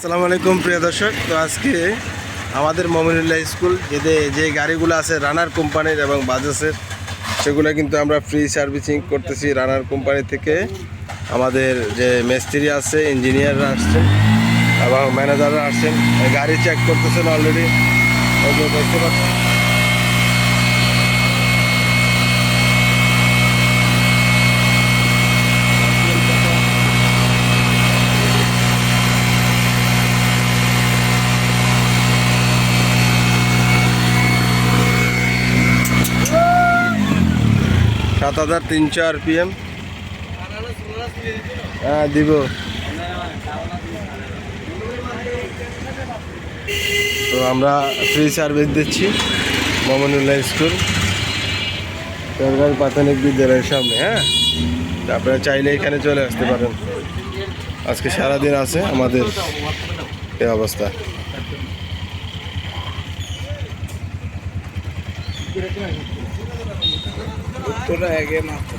আসসালামু আলাইকুম, প্রিয় দর্শক। তো আজকে আমাদের মমিনুল্লাহ স্কুল যেতে যে গাড়িগুলো আছে, রানার কোম্পানির এবং বাজাসের সেগুলো কিন্তু আমরা ফ্রি সার্ভিসিং করতেছি রানার কোম্পানি থেকে। আমাদের যে মিস্ত্রি আছে ইঞ্জিনিয়াররা আসছেন, এবং ম্যানেজাররা আসছেন। গাড়ি চেক করতেছেন অলরেডি দেখতে পাচ্ছেন। সাত হাজার তিনশো আর পি এম হ্যাঁ দিব। তো আমরা ফ্রি সার্ভিস দিচ্ছি মমনুল্লাহ স্কুল। সরকারি প্রাথমিক বিদ্যালয়ের সামনে হ্যাঁ? আপনারা চাইলে এখানে চলে আসতে পারেন। আজকে সারাদিন আছে আমাদের এই অবস্থা। উত্তরটা আগে মাত্র।